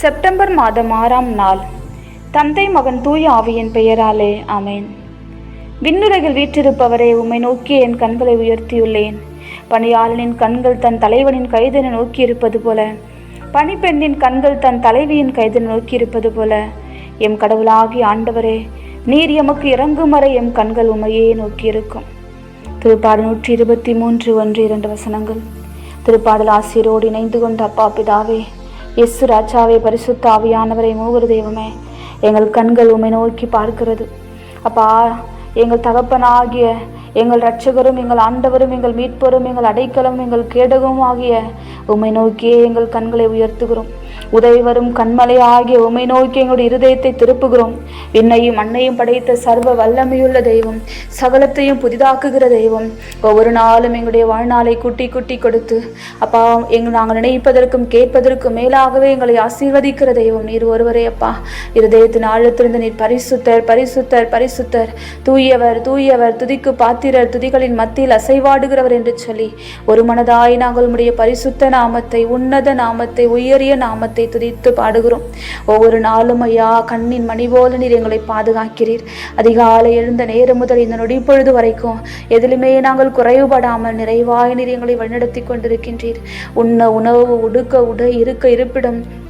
September மாதம் ஆறாம் நாள். தந்தை மகன் தூய ஆவியின் பெயராலே ஆமென். விண்ணுலகில் வீற்றிருப்பவரே உம்மை நோக்கி என் கண்களை உயர்த்தியுள்ளேன். பணியாளனின் கண்கள் தன் தலைவனின் கைதனை நோக்கியிருப்பது போல பணிப்பெண்ணின் கண்கள் தன் தலைவியின் கைதனை நோக்கியிருப்பது போல எம் கடவுளாகி ஆண்டவரே நீர் எமக்கு இறங்கும் வரை எம் கண்கள் உமையே நோக்கியிருக்கும். திருப்பாடு நூற்றி இருபத்தி மூன்று ஒன்று இரண்டு வசனங்கள். திருப்பாடல் ஆசிரியரோடு இணைந்து கொண்ட அப்பா பிதாவே எஸ்ஸு ராஜாவே பரிசுத்த ஆவியானவரை மூவர் தெய்வமே எங்கள் கண்கள் உம்மை நோக்கி பார்க்கிறது. அப்பா எங்கள் தகப்பனாகிய எங்கள் இரட்சகரும் எங்கள் ஆண்டவரும் எங்கள் மீட்பரும் எங்கள் அடைக்கலம் எங்கள் கேடகமும் ஆகிய உமை நோக்கியே எங்கள் கண்களை உயர்த்துகிறோம். உதவி வரும் கண்மலை ஆகிய உமை நோக்கி எங்களுடைய இருதயத்தை திருப்புகிறோம். விண்ணையும் மண்ணையும் படைத்த சர்வ வல்லமையுள்ள தெய்வம் சகலத்தையும் புதிதாக்குகிற தெய்வம். ஒவ்வொரு நாளும் எங்களுடைய வாழ்நாளை குட்டி குட்டி கொடுத்து அப்பா எங்கள் நாங்கள் நினைப்பதற்கும் கேட்பதற்கும் மேலாகவே எங்களை ஆசீர்வதிக்கிற தெய்வம். நீர் ஒருவரே அப்பா. இருதயத்தின் ஆழத்திலிருந்து நீர் பரிசுத்தர் பரிசுத்தர் பரிசுத்தர். தூயவர் தூயவர் துதிக்கு பாத்திரர் துதிகளின் மத்தியில் அசைவாடுகிறவர் என்று சொல்லி ஒரு மனதாய் நாங்கள் உம்முடைய பரிசுத்த நாமத்தை உன்னத நாமத்தை உயரிய நாமத்தை துதித்து பாடுகிறோம். ஒவ்வொரு நாளும் ஐயா கண்ணின் மணி போல நீர் எங்களை பாதுகாக்கிறீர். அதிகாலை எழுந்த நேரம் முதல் இந்த நொடி பொழுது வரைக்கும் எதிலுமே நாங்கள் குறைவுபடாமல் நிறைவாய் நீர் எங்களை வழிநடத்தி கொண்டிருக்கின்றீர். உண்ண உணவு உடுக்க உடை இருக்க இருப்பிடம்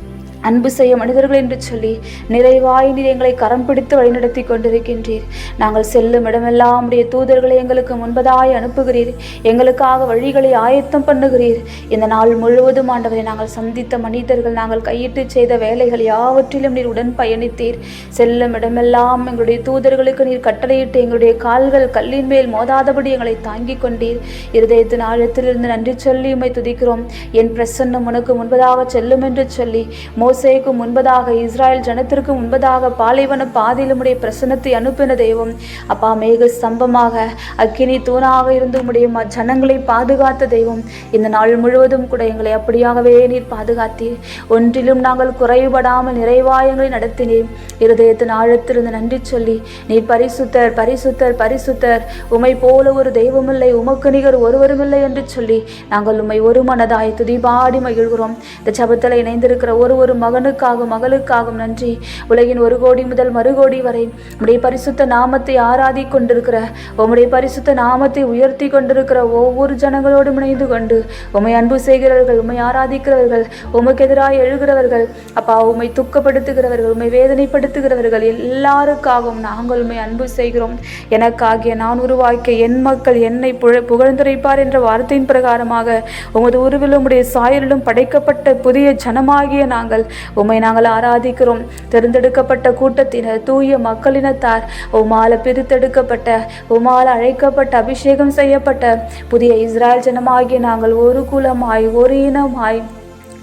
அன்பு செய்ய மனிதர்கள் என்று சொல்லி நிறைவாய் நீர் எங்களை கரம் பிடித்து வழிநடத்தி கொண்டிருக்கின்றீர். நாங்கள் செல்லும் இடமெல்லாம் உடைய தூதர்களை எங்களுக்கு முன்பதாய் அனுப்புகிறீர். எங்களுக்காக வழிகளை ஆயத்தம் பண்ணுகிறீர். இந்த நாள் முழுவதும் ஆண்டவரை நாங்கள் சந்தித்த மனிதர்கள் நாங்கள் கையிட்டு செய்த வேலைகள் யாவற்றிலும் நீர் உடன் பயணித்தீர். செல்லும் இடமெல்லாம் எங்களுடைய தூதர்களுக்கு நீர் கட்டளையிட்டு எங்களுடைய கால்கள் கல்லின் மேல் மோதாதபடி எங்களை தாங்கிக் கொண்டீர். இருதயத்தின் ஆழத்திலிருந்து நன்றி சொல்லி உம்மை துதிக்கிறோம். என் பிரசன்னம் உனக்கு முன்பதாக செல்லும் என்று சொல்லி மோசேக்கு முன்பதாக இஸ்ராயல் ஜனத்திற்கு முன்பதாக பாலைவன பாதையில் பிரசனத்தை பிரசன்னத்தை அனுப்பின தெய்வம் அப்பா மேக ஸ்தம்பமாக அக்கினி தூணாக இருந்து உடைய ஜனங்களை பாதுகாத்த தெய்வம். இந்த நாள் முழுவதும் கூட எங்களை அப்படியாகவே நீர் பாதுகாத்தீர். ஒன்றிலும் நாங்கள் குறைபடாமல் நிறைவாயங்களை நடத்தினேன் நடத்தினீர். இருதயத்தின் ஆழத்திலிருந்து நன்றி சொல்லி நீர் பரிசுத்தர் பரிசுத்தர் பரிசுத்தர். உமை போல ஒரு தெய்வமில்லை உமக்கு நிகர் ஒருவருமில்லை என்று சொல்லி நாங்கள் உம்மை ஒரு மனதாய் துதிபாடி மகிழ்கிறோம். இந்த சபத்தில் இணைந்திருக்கிற ஒரு ஒரு மகனுக்காகவும் மகளுக்காகவும் நன்றி. உலகின் ஒரு கோடி முதல் மறுகோடி வரை உம்முடைய பரிசுத்த நாமத்தை ஆராதி கொண்டிருக்கிற உம்முடைய பரிசுத்த நாமத்தை உயர்த்தி கொண்டிருக்கிற ஒவ்வொரு ஜனங்களோடும் இணைந்து கொண்டு உம்மை அன்பு செய்கிறவர்கள் உம்மை ஆராதிக்கிறவர்கள் உமக்கு எதிராக எழுகிறவர்கள் அப்பா உம்மை துக்கப்படுத்துகிறவர்கள் உம்மை வேதனைப்படுத்துகிறவர்கள் எல்லாருக்காகவும் நாங்கள் உம்மை அன்பு செய்கிறோம். எனக்காகிய நான் உருவாக்கிய என் மக்கள் என்னை புழ- புகழ்ந்துரைப்பார் என்ற வார்த்தையின் பிரகாரமாக உமது உருவிலும் உடைய சாயலிலும் படைக்கப்பட்ட புதிய ஜனமாகிய நாங்கள் உம்மை நாங்கள் ஆராதிக்கிறோம். தேர்ந்தெடுக்கப்பட்ட கூட்டத்தினர் தூய மக்களினத்தார் உமால பிரித்தெடுக்கப்பட்ட உமால அழைக்கப்பட்ட அபிஷேகம் செய்யப்பட்ட புதிய இஸ்ராயல் ஜனமாகிய நாங்கள் ஒரு குலமாய் ஒரு இனமாய்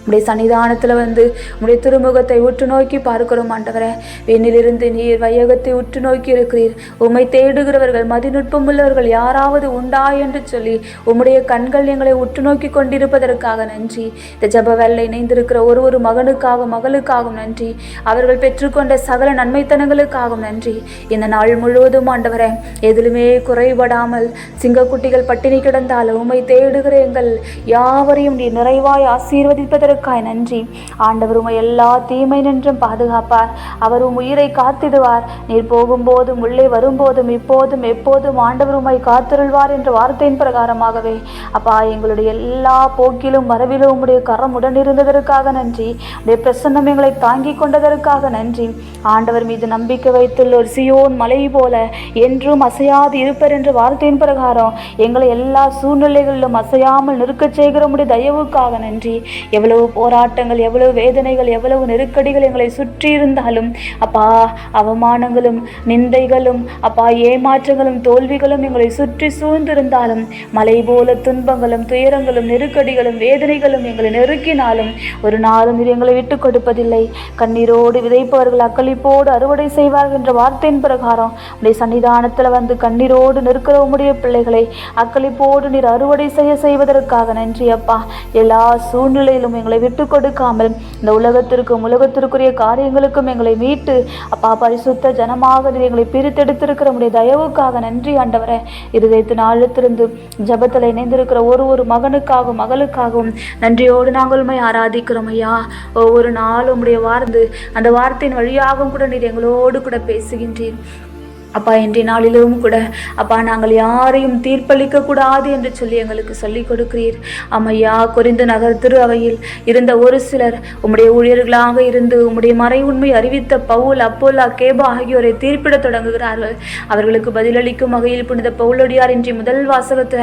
உடைய சன்னிதானத்தில் வந்து உடைய திருமுகத்தை உற்று நோக்கி பார்க்கிறோம் ஆண்டவரே. வெண்ணிலிருந்து நீர் வையகத்தை உற்று நோக்கி இருக்கிறீர். உம்மை தேடுகிறவர்கள் மதிநுட்பம் உள்ளவர்கள் யாராவது உண்டா என்று சொல்லி உம்முடைய கண்கள் எங்களை உற்று நோக்கி கொண்டிருப்பதற்காக நன்றி. இந்த ஜப வேலை இணைந்திருக்கிற ஒரு ஒரு மகனுக்காக மகளுக்காகவும் நன்றி. அவர்கள் பெற்றுக்கொண்ட சகல நன்மைத்தனங்களுக்காகவும் நன்றி. இந்த நாள் முழுவதும் ஆண்டவரே எதிலுமே குறைபடாமல் சிங்கக்குட்டிகள் பட்டினி கிடந்தாலும் உம்மை தேடுகிற எங்கள் யாவரையும் நீர் நிறைவாய் ஆசீர்வதிப்பதற்காய் நன்றி. ஆண்டவர் உமை எல்லா தீமை நின்றும் பாதுகாப்பார். அவர் உம் உயிரை காத்திடுவார். நீர் போகும்போதும் உள்ளே வரும்போதும் இப்போதும் எப்போதும் ஆண்டவர் உமை காத்திருள்வார் என்ற வார்த்தையின் பிரகாரமாகவே. அப்பா எங்களுடைய எல்லா போக்கிலும் வரவிலும் உம்முடைய கரம் உடனிருந்ததற்காக நன்றி. உடைய பிரசன்னம் எங்களை தாங்கி கொண்டதற்காக நன்றி. ஆண்டவர் மீது நம்பிக்கை வைத்துள்ள ஒரு சியோன் மலை போல என்றும் அசையாது இருப்பர் என்ற வார்த்தையின் பிரகாரம் எங்களை எல்லா சூழ்நிலைகளிலும் அசையாமல் நிற்கச் செய்கிற முடிய தயவுக்காக நன்றி. எவ்வளவு போராட்டங்கள் எவ்வளவு வேதனைகள் எவ்வளவு நெருக்கடிகள் எங்களை சுற்றி இருந்தாலும் அப்பா அவமானங்களும் நிந்தைகளும் அப்பா ஏமாற்றங்களும் தோல்விகளும் எங்களை சுற்றி சூழ்ந்திருந்தாலும் மலை போல துன்பங்களும் துயரங்களும் நெருக்கடிகளும் வேதனைகளும் எங்களை நெருக்கினாலும் ஒரு நாளும் இது எங்களை விட்டு கொடுப்பதில்லை. கண்ணீரோடு விதைப்பவர்கள் அக்களிப்போடு அறுவடை செய்வார்கள் என்ற வார்த்தையின் பிரகாரம் உடைய சன்னிதானத்தில் வந்து கண்ணீரோடு நிற்கிற உம்முடைய பிள்ளைகளை அக்களிப்போடு நீர் அறுவடை செய்ய செய்வதற்காக நன்றி அப்பா. எல்லா சூழ்நிலையிலும் எங்களை எங்களை விட்டு கொடுக்காமல் இந்த உலகத்திற்கும் உலகத்திற்குரிய காரியங்களுக்கும் எங்களை மீட்டு அப்பா பரிசுத்த ஜனமாக நீர் எங்களை பிரித்தெடுத்திருக்கிற உடைய தயவுக்காக நன்றி ஆண்டவரே. இருதயத்தின் ஆழத்திலிருந்து ஜபத்தில் இணைந்திருக்கிற ஒரு ஒரு மகனுக்காகவும் மகளுக்காகவும் நன்றியோடு நாங்கள் உண்மை ஆராதிக்கிறோம் ஐயா. ஒவ்வொரு நாளும் உடைய வார்ந்து அந்த வார்த்தையின் வழியாகவும் கூட நீர் எங்களோடு கூட பேசுகின்றீர். அப்பா இன்றைய நாளிலும் கூட அப்பா நாங்கள் யாரையும் தீர்ப்பளிக்க கூடாது என்று சொல்லி எங்களுக்கு சொல்லிக் கொடுக்கிறீர். அம்மையா குறிந்து நகர் திரு அவையில் இருந்த ஒரு சிலர் உம்முடைய ஊழியர்களாக இருந்து உம்முடைய மறை உண்மை அறிவித்த பவுல் அப்போலா கேபா ஆகியோரை தீர்ப்பிடத் தொடங்குகிறார்கள். அவர்களுக்கு பதிலளிக்கும் வகையில் புனித பவுலடியார் இன்றைய முதல் வாசகத்தில்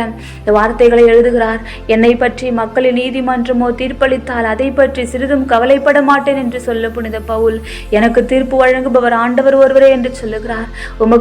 இந்த வார்த்தைகளை எழுதுகிறார். என்னை பற்றி மக்களின் நீதிமன்றமோ தீர்ப்பளித்தால் அதை பற்றி சிறிதும் கவலைப்பட மாட்டேன் என்று சொல்ல புனித பவுல் எனக்கு தீர்ப்பு வழங்குபவர் ஆண்டவர் ஒருவரே என்று சொல்லுகிறார்.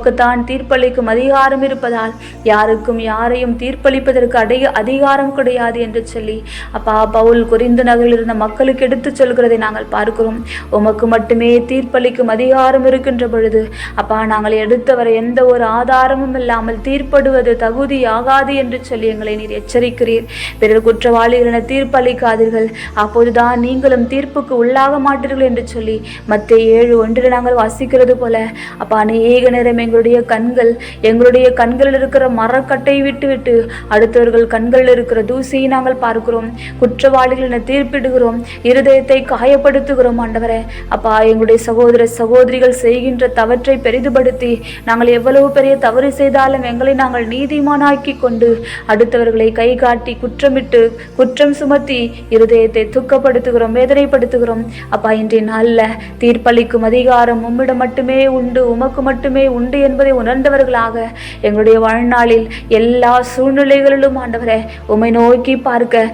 உமக்குத்தான் தீர்ப்பளிக்கும் அதிகாரம் இருப்பதால் யாருக்கும் யாரையும் தீர்ப்பளிப்பதற்கு அடைய அதிகாரம் கிடையாது என்று சொல்லி அப்பா பவுல் குறிந்து நகரில் இருந்த மக்களுக்கு எடுத்துச் சொல்கிறதை நாங்கள் பார்க்கிறோம். உமக்கு மட்டுமே தீர்ப்பளிக்கும் அதிகாரம் இருக்கின்ற பொழுது அப்பா நாங்கள் எடுத்தவரை எந்த ஒரு ஆதாரமும் இல்லாமல் தீர்ப்படுவது தகுதி ஆகாது என்று சொல்லி எங்களை நீர் எச்சரிக்கிறீர். பிறர் குற்றவாளிகள் என தீர்ப்பளிக்காதீர்கள். அப்போதுதான் நீங்களும் தீர்ப்புக்கு உள்ளாக மாட்டீர்கள் என்று சொல்லி மத்திய ஏழு ஒன்றில் நாங்கள் வாசிக்கிறது போல அப்பா அநேக நேரம் எங்களுடைய கண்கள் எங்களுடைய கண்களில் இருக்கிற மரக்கட்டை விட்டு விட்டு அடுத்தவர்கள் கண்களில் இருக்கிற தூசியை நாங்கள் பார்க்கிறோம். குற்றவாளிகளின் தீர்ப்பிடுகிறோம். இருதயத்தை காயப்படுத்துகிறோம் ஆண்டவரே. அப்பா எங்களுடைய சகோதர சகோதரிகள் செய்கின்ற தவற்றை பெரிதுபடுத்தி நாங்கள் எவ்வளவு பெரிய தவறு செய்தாலும் எங்களை நாங்கள் நீதிமானாக்கி கொண்டு அடுத்தவர்களை கை காட்டி குற்றமிட்டு குற்றம் சுமத்தி இருதயத்தை துக்கப்படுத்துகிறோம் வேதனைப்படுத்துகிறோம். அப்பா இன்றைய நாளில் தீர்ப்பளிக்கும் அதிகாரம் உம்மிடம் மட்டுமே உண்டு உமக்கு மட்டுமே உண்டு என்பதை உணர்ந்தவர்களாக எங்களுடைய வாழ்நாளில் எல்லா சூழ்நிலைகளிலும் ஆண்டவரே உம்மை நோக்கி பார்க்க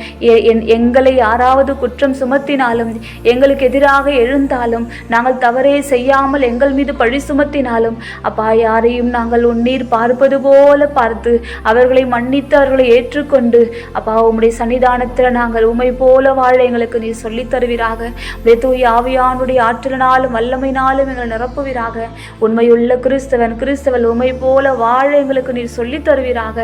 எங்களை யாராவது குற்றம் சுமத்தினாலும் எங்களுக்கு எதிராக எழுந்தாலும் நாங்கள் தவறே செய்யாமல் எங்கள் மீது பழி சுமத்தினாலும் அப்பா யாரையும் நாங்கள் உன்னீர் பார்ப்பது போல பார்த்து அவர்களை மன்னித்து அவர்களை ஏற்றுக்கொண்டு அப்பா உம்முடைய சன்னிதானத்தில் நாங்கள் உம்மை போல வாழ எங்களுக்கு நீ சொல்லித் தருவீராக. தூய் ஆவியானுடைய ஆற்றலினாலும் வல்லமையினாலும் எங்களை நிரப்புவீராக. உண்மையுள்ள கிறிஸ்தவன் கிறிஸ்தவல் உமை போல வாழ எங்களுக்கு நீர் சொல்லி தருவீராக.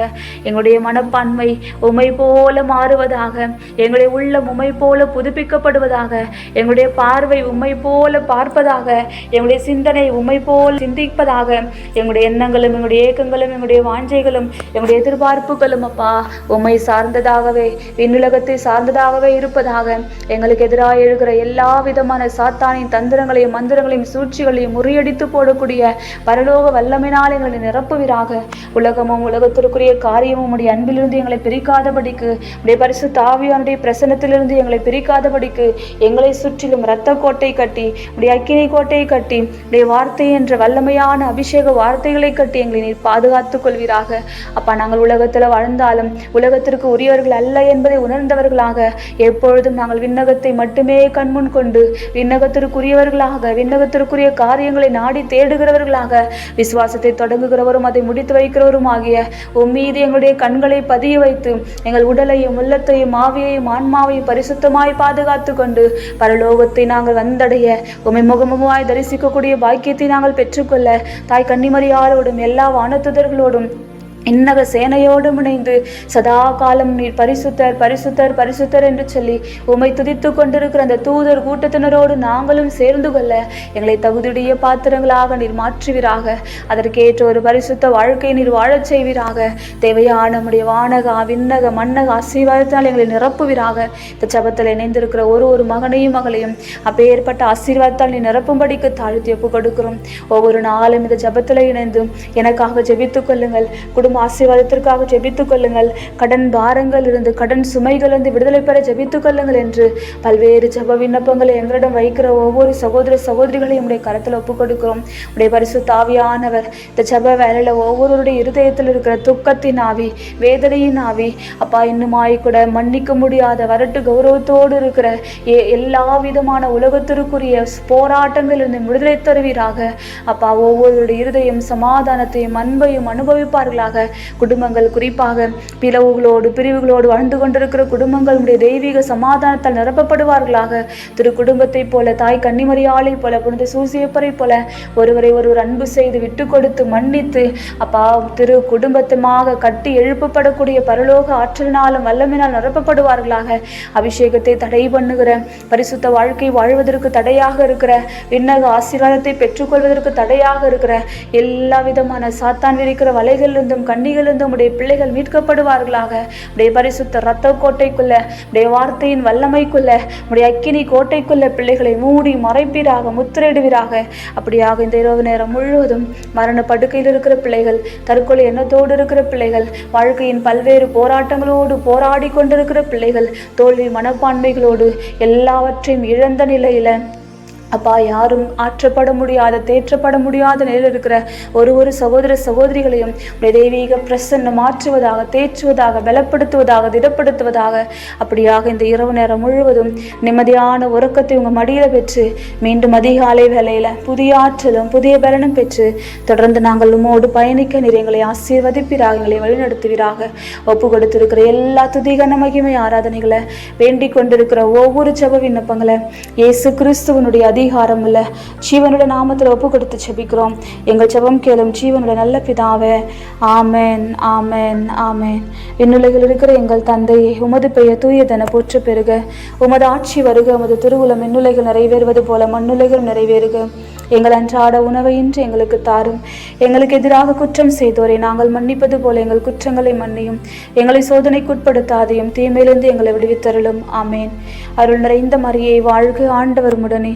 எங்களுடைய மனப்பான்மை உமை போல மாறுவதாக. எங்களுடைய உள்ளம் உமை போல புதுப்பிக்கப்படுவதாக. எங்களுடைய பார்வை உம்மை போல பார்ப்பதாக. எங்களுடைய சிந்தனை உமை போல் சிந்திப்பதாக. எங்களுடைய எண்ணங்களும் எங்களுடைய ஏக்கங்களும் எங்களுடைய வாஞ்சைகளும் எங்களுடைய எதிர்பார்ப்புகளும் அப்பா உம்மை சார்ந்ததாகவே விண்ணுலகத்தை சார்ந்ததாகவே இருப்பதாக. எங்களுக்கு எதிராக எழுகிற எல்லா விதமான சாத்தானின் தந்திரங்களையும் மந்திரங்களையும் சூழ்ச்சிகளையும் முறியடித்து போடக்கூடிய பரலோக வல்லமையினால் எங்களை நிரப்புவீராக. உலகமும் உலகத்திற்குரிய காரியமும் உடைய அன்பிலிருந்து எங்களை பிரிக்காதபடிக்கு உடைய பரிசு தாவியானுடைய பிரசனத்திலிருந்து எங்களை பிரிக்காதபடிக்கு எங்களை சுற்றிலும் இரத்த கோட்டை கட்டி உடைய அக்கினி கோட்டையை கட்டி உடைய வார்த்தை என்ற வல்லமையான அபிஷேக வார்த்தைகளை கட்டி எங்களை நீர் பாதுகாத்துக் கொள்வீராக. அப்பா நாங்கள் உலகத்தில் வாழ்ந்தாலும் உலகத்திற்கு உரியவர்கள் அல்ல என்பதை உணர்ந்தவர்களாக எப்பொழுதும் நாங்கள் விண்ணகத்தை மட்டுமே கண்முன் கொண்டு விண்ணகத்திற்குரியவர்களாக விண்ணகத்திற்குரிய காரியங்களை நாடி தேடுகிறவர்களாக விசுவாசத்தை தொடங்குகிறவரும் அதை முடித்து வைக்கிறவரும் ஆகிய உம்மீது எங்களுடைய கண்களை பதிய வைத்து எங்கள் உடலையும் உள்ளத்தையும் ஆவியையும் ஆன்மாவையும் பரிசுத்தமாய் பாதுகாத்து கொண்டு பரலோகத்தை நாங்கள் வந்தடைய உமை முகமுகமாய் தரிசிக்கக்கூடிய பாக்கியத்தை நாங்கள் பெற்றுக்கொள்ள தாய் கன்னிமரியாளோடும் எல்லா வானத்துதர்களோடும் இன்னக சேனையோடும் இணைந்து சதா காலம் நீர் பரிசுத்தர் பரிசுத்தர் பரிசுத்தர் என்று சொல்லி உம்மை துதித்து கொண்டிருக்கிற அந்த தூதர் கூட்டத்தினரோடு நாங்களும் சேர்ந்து கொள்ள எங்களை தகுதியுடைய பாத்திரங்களாக நீர் மாற்றுவீராக. அதற்கேற்ற ஒரு பரிசுத்த வாழ்க்கையை நீர் வாழச் செய்வீராக. தேவையான நம்முடைய வானக விண்ணக மன்னக ஆசீர்வாதத்தினால் எங்களை நிரப்புவீராக. இந்த சபத்தில் இணைந்திருக்கிற ஒரு ஒரு மகனையும் மகளையும் அப்பேற்பட்ட ஆசீர்வாதத்தால் நீ நிரப்பும்படிக்கு தாழ்த்தி ஒப்பு கொடுக்கிறோம். ஒவ்வொரு நாளும் இந்த ஜபத்தில் இணைந்து எனக்காக ஜெபித்துக் கொள்ளுங்கள். குடும்ப ஆசீர்வாதத்திற்காக ஜெபித்துக் கொள்ளுங்கள். கடன் பாரங்கள் இருந்து கடன் சுமைகள் இருந்து விடுதலை பெற ஜெபித்துக் கொள்ளுங்கள் என்று பல்வேறு ஜப விண்ணப்பங்களை எங்களிடம் வைக்கிற ஒவ்வொரு சகோதர சகோதரிகளையும் உடைய கரத்தில் ஒப்புக் கொடுக்கிறோம் உடைய பரிசு தாவியானவர் இந்த ஜப வேலையில் ஒவ்வொருவருடைய இருதயத்தில் இருக்கிற துக்கத்தின் ஆவி வேதனையின் ஆவி அப்பா இன்னுமாய் கூட மன்னிக்க முடியாத வரட்டு கௌரவத்தோடு இருக்கிற ஏ எல்லா விதமான உலகத்திற்குரிய போராட்டங்களிலிருந்து விடுதலை தருவீராக. அப்பா ஒவ்வொருடைய இருதயம் சமாதானத்தையும் அன்பையும் அனுபவிப்பார்களாக. குடும்பங்கள் குறிப்பாக பிளவுகளோடு பிரிவுகளோடு வாழ்ந்து கொண்டிருக்கிற குடும்பங்கள் உடைய தெய்வீக சமாதானத்தால் நிரப்பப்படுவார்களாக. திரு குடும்பத்தைப் போல தாய் கன்னிமரியாளை போல புனித சூசியப்பரை போல ஒருவரை ஒருவர் அன்பு செய்து விட்டு கொடுத்து மன்னித்து அப்பா திரு குடும்பத்துமாக கட்டி எழுப்பப்படக்கூடிய பரலோக ஆற்றலினாலும் வல்லமினால் நிரப்பப்படுவார்களாக. அபிஷேகத்தை தடை பண்ணுகிற பரிசுத்த வாழ்க்கை வாழ்வதற்கு தடையாக இருக்கிற விண்ணக ஆசீர்வாதத்தை பெற்றுக்கொள்வதற்கு தடையாக இருக்கிற எல்லா விதமான சாத்தான் விரிக்கிற வலைகளிலிருந்தும் கண்ணிகளிலிருந்தும் உடைய பிள்ளைகள் மீட்கப்படுவார்களாக. உடைய பரிசுத்த ரத்த கோட்டைக்குள்ள உடைய வார்த்தையின் வல்லமைக்குள்ள உடைய அக்கினி கோட்டைக்குள்ள பிள்ளைகளை மூடி மறைப்பீராக முத்திரையிடுவீராக. அப்படியாக இந்த இரவு நேரம் முழுவதும் மரண படுக்கையில் இருக்கிற பிள்ளைகள் தற்கொலை எண்ணத்தோடு இருக்கிற பிள்ளைகள் வாழ்க்கையின் பல்வேறு போராட்டங்களோடு போராடி கொண்டிருக்கிற பிள்ளைகள் தோல்வி மனப்பான்மைகளோடு எல்லாவற்றையும் இழந்த நிலையில அப்பா யாரும் ஆற்றப்பட முடியாத தேற்றப்பட முடியாத நிலையில் இருக்கிற ஒரு ஒரு சகோதர சகோதரிகளையும் உடைய தெய்வீக பிரசன்னம் மாற்றுவதாக தேற்றுவதாக பலப்படுத்துவதாக திடப்படுத்துவதாக அப்படியாக இந்த இரவு நேரம் முழுவதும் நிம்மதியான உறக்கத்தை உங்கள் மடியில் பெற்று மீண்டும் அதிகாலை வேலையில் புதிய ஆற்றலும் புதிய பலனும் பெற்று தொடர்ந்து நாங்கள் உமோடு பயணிக்க நீர் எங்களை ஆசீர்வதிப்பீராக எங்களை வழிநடத்துவீராக. ஒப்பு கொடுத்திருக்கிற எல்லா துதிகன மகிமை ஆராதனைகளை வேண்டிக் கொண்டிருக்கிற ஒவ்வொரு ஜெப விண்ணப்பங்களை இயேசு கிறிஸ்துவனுடைய அதிகாரம் உள்ள ஜீவனுடைய நாமத்தில் ஒப்பு கொடுத்து செபிக்கிறோம் எங்கள் செபம் கேளும் ஜீவனுடைய நல்ல பிதாவே ஆமேன் ஆமேன் ஆமேன். விண்ணுலகில் இருக்கிற எங்கள் தந்தையை உமது பெயர் தூயதென போற்று பெறுக உமது ஆட்சி வருக உமது திருவுளம் விண்ணுலகில் நிறைவேறுவது போல மண்ணுலகிலும் நிறைவேறுக. எங்கள் அன்றாட உணவை இன்று எங்களுக்கு தாரும். எங்களுக்கு எதிராக குற்றம் செய்தோரை நாங்கள் மன்னிப்பது போல எங்கள் குற்றங்களை மன்னியும். எங்களை சோதனைக்குட்படுத்தாதையும் தீமையிலிருந்து எங்களை விடுவித்தருளும். ஆமேன். அருள் நிறைந்த மரியை வாழ்க ஆண்டவர் உடனே